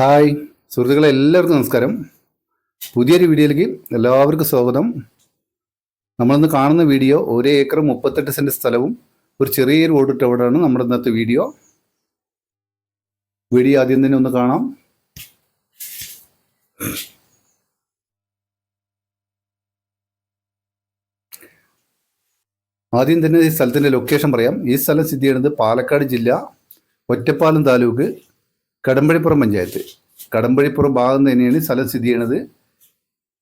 Hi. സുഹൃത്തുക്കളെ എല്ലാവർക്കും നമസ്കാരം. പുതിയൊരു വീഡിയോയിലേക്ക് എല്ലാവർക്കും സ്വാഗതം. നമ്മളിന്ന് കാണുന്ന വീഡിയോ ഒരു ഏക്കർ മുപ്പത്തെട്ട് സെന്റ് സ്ഥലവും ഒരു ചെറിയൊരു ഓടിട്ട് അവിടെയാണ് നമ്മുടെ ഇന്നത്തെ വീഡിയോ. വീഡിയോ ആദ്യം തന്നെ ഒന്ന് കാണാം. ആദ്യം തന്നെ ഈ സ്ഥലത്തിന്റെ ലൊക്കേഷൻ പറയാം. ഈ സ്ഥലം സ്ഥിതി ചെയ്യുന്നത് പാലക്കാട് ജില്ല ഒറ്റപ്പാലം താലൂക്ക് കടമ്പഴിപ്പുറം പഞ്ചായത്ത്. കടമ്പഴിപ്പുറം ഭാഗം തന്നെയാണ് സ്ഥലം സ്ഥിതി ചെയ്യണത്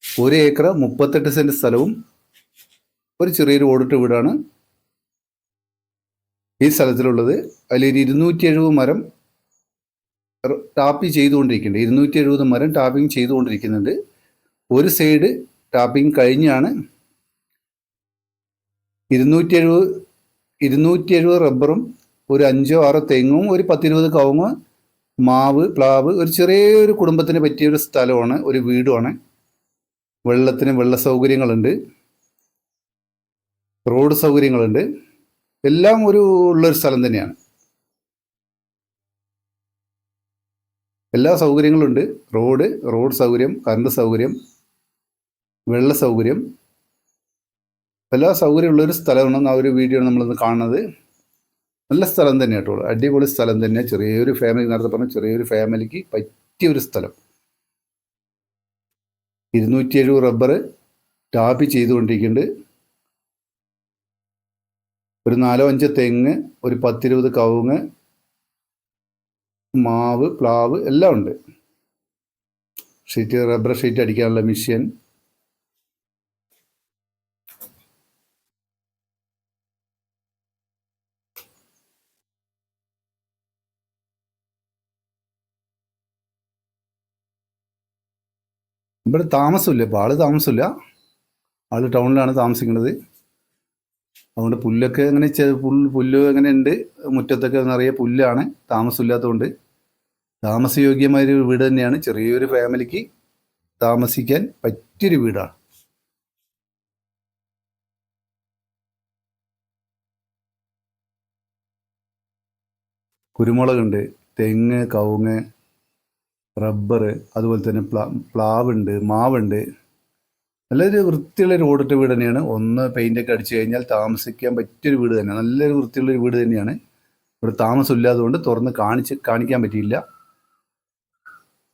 ഒരു ഏക്കർ മുപ്പത്തെട്ട് സെന്റ് സ്ഥലവും ഒരു ചെറിയൊരു ഓടിട്ട വീടാണ് ഈ സ്ഥലത്തിലുള്ളത്. അതിലൊരു ഇരുന്നൂറ്റി എഴുപത് മരം ടാപ്പിംഗ് ടാപ്പി ചെയ്തുകൊണ്ടിരിക്കുന്നുണ്ട്. ഇരുന്നൂറ്റി എഴുപത് മരം ടാപ്പിംഗ് ചെയ്തുകൊണ്ടിരിക്കുന്നുണ്ട്. ഒരു സൈഡ് ടാപ്പിംഗ് കഴിഞ്ഞാണ് ഇരുന്നൂറ്റി എഴുപത് ഇരുന്നൂറ്റി എഴുപത് റബ്ബറും ഒരു അഞ്ചോ ആറോ തെങ്ങും ഒരു പത്തിരുപത് കവുങ്ങ് മാവ് പ്ലാവ് ഒരു ചെറിയൊരു കുടുംബത്തിന് പറ്റിയ ഒരു സ്ഥലമാണ് ഒരു വീടുമാണ്. വെള്ളത്തിന് വെള്ള സൗകര്യങ്ങളുണ്ട്. റോഡ് സൗകര്യങ്ങളുണ്ട്. എല്ലാം ഒരു ഉള്ളൊരു സ്ഥലം തന്നെയാണ്. എല്ലാ സൗകര്യങ്ങളുണ്ട്. റോഡ് റോഡ് സൗകര്യം കറണ്ട് സൗകര്യം വെള്ള സൗകര്യം. എല്ലാ സൗകര്യമുള്ളൊരു സ്ഥലമാണ് ആ ഒരു വീഡിയോ നമ്മളിന്ന് കാണുന്നത്. നല്ല സ്ഥലം തന്നെ കേട്ടോ അടിപൊളി സ്ഥലം തന്നെ ചെറിയൊരു ഫാമിലി നേരത്തെ പറഞ്ഞു ചെറിയൊരു ഫാമിലിക്ക് പറ്റിയ ഒരു സ്ഥലം. ഇരുന്നൂറ്റി എഴുപത് റബ്ബർ ടാപ്പ് ചെയ്തുകൊണ്ടിരിക്കുന്നുണ്ട്. ഒരു നാലോ അഞ്ച് തെങ്ങ് ഒരു പത്തിരുപത് കവുങ്ങ് മാവ് പ്ലാവ് എല്ലാം ഉണ്ട്. ഷീറ്റ് റബ്ബർ ഷീറ്റ് അടിക്കാനുള്ള മെഷീൻ ഇവിടെ താമസമില്ല ഇപ്പോൾ ആൾ താമസമില്ല. ആൾ ടൗണിലാണ് താമസിക്കുന്നത്. അതുകൊണ്ട് പുല്ലൊക്കെ അങ്ങനെ പുല്ല് പുല്ല് അങ്ങനെ ഉണ്ട്. മുറ്റത്തൊക്കെ നിറയെ പുല്ലാണ് താമസമില്ലാത്തതുകൊണ്ട്. താമസയോഗ്യമായ ഒരു വീട് തന്നെയാണ്. ചെറിയൊരു ഫാമിലിക്ക് താമസിക്കാൻ പറ്റിയൊരു വീടാണ്. കുരുമുളകുണ്ട് തെങ്ങ് കവുങ്ങ് റബ്ബർ അതുപോലെ തന്നെ പ്ലാ പ്ലാവുണ്ട് മാവുണ്ട്. നല്ലൊരു വൃത്തിയുള്ള ഒരു ഓടിട്ട വീട് തന്നെയാണ്. ഒന്ന് പെയിന്റൊക്കെ അടിച്ചു കഴിഞ്ഞാൽ താമസിക്കാൻ പറ്റിയൊരു വീട് തന്നെ. നല്ലൊരു വൃത്തിയുള്ള ഒരു വീട് തന്നെയാണ്. ഇവിടെ താമസമില്ലാത്തതുകൊണ്ട് തുറന്ന് കാണിച്ച് കാണിക്കാൻ പറ്റിയില്ല.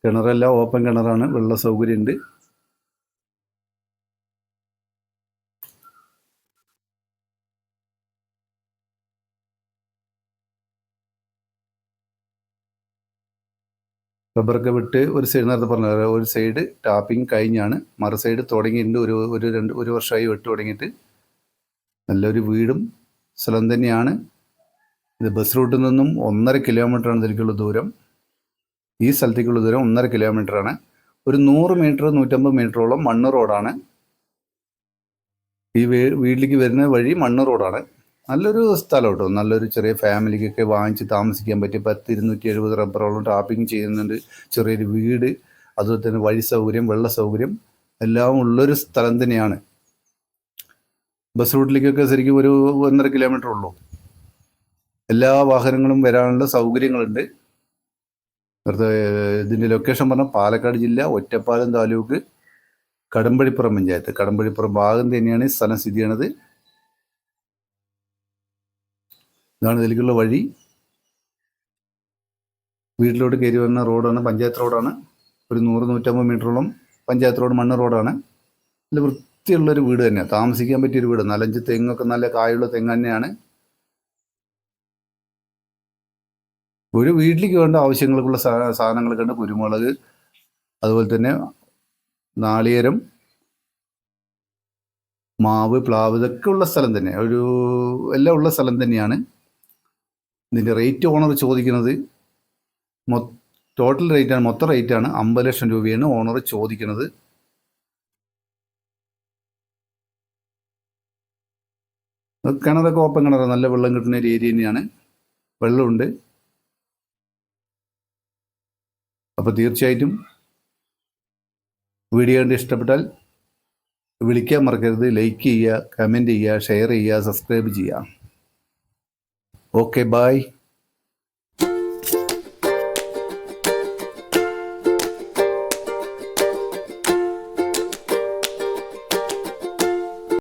കിണറെല്ലാം ഓപ്പൺ കിണറാണ്. വെള്ള സൗകര്യമുണ്ട്. റബ്ബറൊക്കെ വിട്ട് ഒരു സൈഡ് നേരത്തെ പറഞ്ഞ ഒരു സൈഡ് ടാപ്പിംഗ് കഴിഞ്ഞാണ്. മറു സൈഡ് തുടങ്ങിയിട്ടുണ്ട് ഒരു ഒരു രണ്ട് ഒരു വർഷമായി വെട്ട് തുടങ്ങിയിട്ട്. നല്ലൊരു വീടും സ്ഥലം തന്നെയാണ്. ഇത് ബസ് റൂട്ടിൽ നിന്നും ഒന്നര കിലോമീറ്ററാണ് ഇതിലേക്കുള്ള ദൂരം. ഈ സ്ഥലത്തേക്കുള്ള ദൂരം ഒന്നര കിലോമീറ്ററാണ് ഒരു നൂറ് മീറ്റർ നൂറ്റമ്പത് മീറ്ററോളം മണ്ണ് റോഡാണ് ഈ വീട്ടിലേക്ക് വരുന്ന വഴി മണ്ണ് റോഡാണ് നല്ലൊരു സ്ഥലം കേട്ടോ നല്ലൊരു ചെറിയ ഫാമിലിക്കൊക്കെ വാങ്ങിച്ച് താമസിക്കാൻ പറ്റിയ പത്ത് ഇരുന്നൂറ്റി എഴുപത് റബ്ബറോളം ടാപ്പിംഗ് ചെയ്യുന്നുണ്ട്. ചെറിയൊരു വീട് അതുപോലെ തന്നെ വഴി സൗകര്യം വെള്ള സൗകര്യം എല്ലാം ഉള്ളൊരു സ്ഥലം തന്നെയാണ്. ബസ് റൂട്ടിലേക്കൊക്കെ ശരിക്കും ഒരു ഒന്നര കിലോമീറ്റർ ഉള്ളൂ. എല്ലാ വാഹനങ്ങളും വരാനുള്ള സൗകര്യങ്ങളുണ്ട്. ഇതിന്റെ ലൊക്കേഷൻ പറഞ്ഞാൽ പാലക്കാട് ജില്ല ഒറ്റപ്പാലം താലൂക്ക് കടമ്പഴിപ്പുറം പഞ്ചായത്ത്. കടമ്പഴിപ്പുറം ഭാഗം തന്നെയാണ് ഈ സ്ഥലം സ്ഥിതി ചെയ്യണത്. ഇതാണ് ഇതിലേക്കുള്ള വഴി. വീട്ടിലോട്ട് കയറി വരുന്ന റോഡാണ് പഞ്ചായത്ത് റോഡാണ്. ഒരു നൂറ് നൂറ്റമ്പത് മീറ്ററോളം പഞ്ചായത്ത് റോഡ് മണ്ണ് റോഡാണ്. നല്ല വൃത്തിയുള്ളൊരു വീട് തന്നെയാണ് താമസിക്കാൻ പറ്റിയൊരു വീട്. നാലഞ്ച് തെങ്ങൊക്കെ നല്ല കായുള്ള തെങ്ങ് തന്നെയാണ്. ഒരു വീട്ടിലേക്ക് വേണ്ട ആവശ്യങ്ങൾക്കുള്ള സാധനങ്ങളൊക്കെ ഉണ്ട്. കുരുമുളക് അതുപോലെ തന്നെ നാളികേരം മാവ് പ്ലാവ് ഇതൊക്കെ ഉള്ള സ്ഥലം തന്നെ ഒരു എല്ലാം ഉള്ള സ്ഥലം തന്നെയാണ്. ഇതിന്റെ റേറ്റ് ഓണർ ചോദിക്കുന്നത് മൊ ടോട്ടൽ റേറ്റാണ് മൊത്തം റേറ്റാണ് അമ്പത് ലക്ഷം രൂപയാണ് ഓണർ ചോദിക്കുന്നത്. കിണറൊക്കെ ഓപ്പൺ കിണർ നല്ല വെള്ളം കിട്ടുന്ന ഒരു ഏരിയ തന്നെയാണ്. വെള്ളമുണ്ട്. അപ്പോൾ തീർച്ചയായിട്ടും വീഡിയോ കണ്ട് ഇഷ്ടപ്പെട്ടാൽ വിളിക്കാൻ മറക്കരുത്. ലൈക്ക് ചെയ്യുക കമന്റ് ചെയ്യുക ഷെയർ ചെയ്യുക സബ്സ്ക്രൈബ് ചെയ്യുക. Okay, bye.